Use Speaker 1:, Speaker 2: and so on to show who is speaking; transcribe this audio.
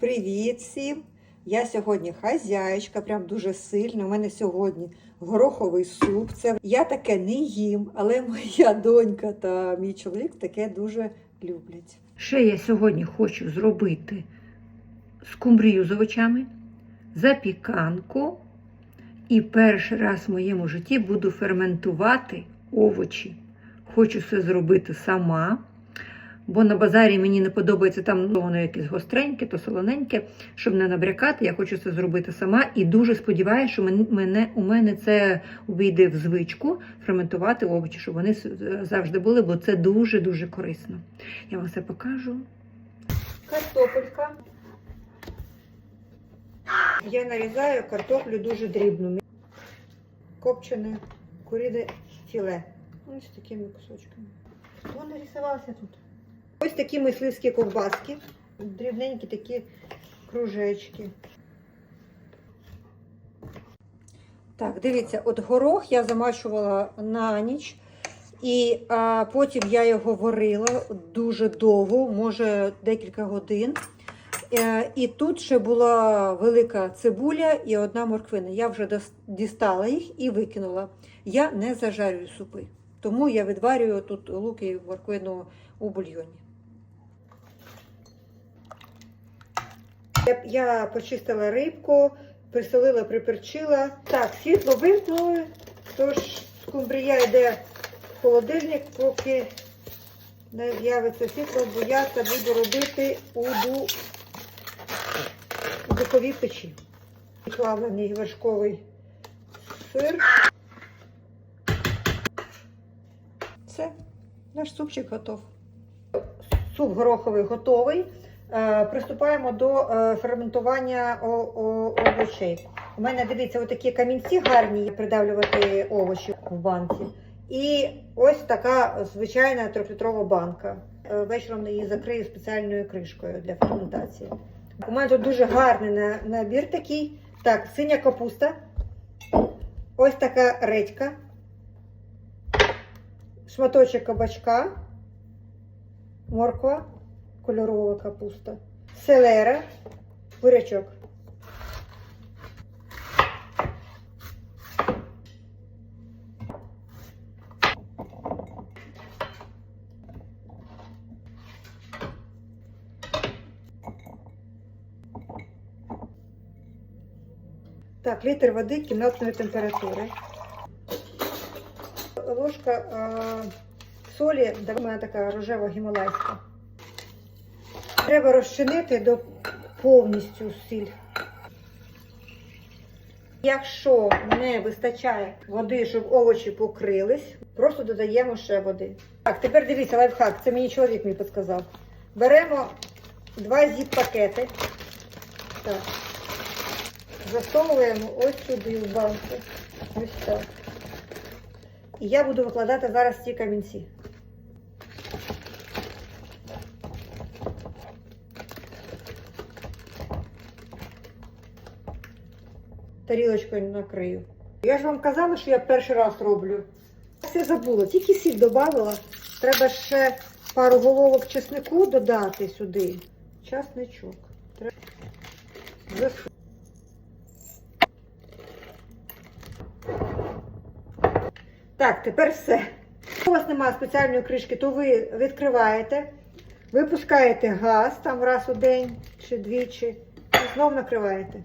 Speaker 1: Привіт всім! Я сьогодні хазяєчка, прям дуже сильна. У мене сьогодні гороховий суп. Це я таке не їм, але моя донька та мій чоловік таке дуже люблять.
Speaker 2: Ще я сьогодні хочу зробити скумбрію з овочами, запіканку. І перший раз в моєму житті буду ферментувати овочі. Хочу це зробити сама, бо на базарі мені не подобається там воно якесь гостреньке, то солоненьке. Щоб не набрякати, я хочу це зробити сама і дуже сподіваюся, що мене, у мене це увійде в звичку ферментувати овочі, щоб вони завжди були, бо це дуже-дуже корисно. Я вам все покажу.
Speaker 1: Картопелька. Я нарізаю картоплю дуже дрібну. Копчене куріне філе. Ось такими кусочками. Хто нарисувався тут? Ось такі мисливські ковбаски. Дрібненькі такі кружечки. Так, дивіться, от горох я замачувала на ніч. І а, потім я його варила дуже довго, може декілька годин. Е, і тут ще була велика цибуля і одна морквина. Я вже дістала їх і викинула. Я не зажарюю супи, тому я відварюю тут лук і морквину у бульйоні. Я, я почистила рибку, присолила, приперчила. Так, світло вимкнули, тож скумбрія йде в холодильник, поки не з'явиться світло, бо я це буду робити у, ду... духовій печі. Плавлений вершковий сир. Все, наш супчик готов. Суп гороховий готовий. Е, Приступаємо до е, ферментування овочей. У мене, дивіться, отакі камінці гарні придавлювати овочі в банці. І ось така звичайна трьохлітрова банка. Е, Вечором її закрию спеціальною кришкою для ферментації. У мене тут дуже гарний набір такий. Так, синя капуста. Ось така редька. Шматочок кабачка. Морква. Кольорова капуста. Селера. Бурячок. Так, літр води кімнатної температури. Ложка а, солі, да, у мене така рожева гімалайська. Треба розчинити до повністю сіль. Якщо не вистачає води, щоб овочі покрились, просто додаємо ще води. Так, тепер дивіться лайфхак, це мені чоловік мій підказав. Беремо два зіп-пакети. Так. Засовуємо ось сюди в банку. Ось так. І я буду викладати зараз ці камінці. Тарілочкою накрию. Я ж вам казала, що я перший раз роблю. Все забула, тільки сіль додавала. Треба ще пару головок чеснику додати сюди. Часничок. Треба... Так, тепер все. Якщо у вас немає спеціальної кришки, то ви відкриваєте, випускаєте газ там раз у день чи двічі і знов накриваєте.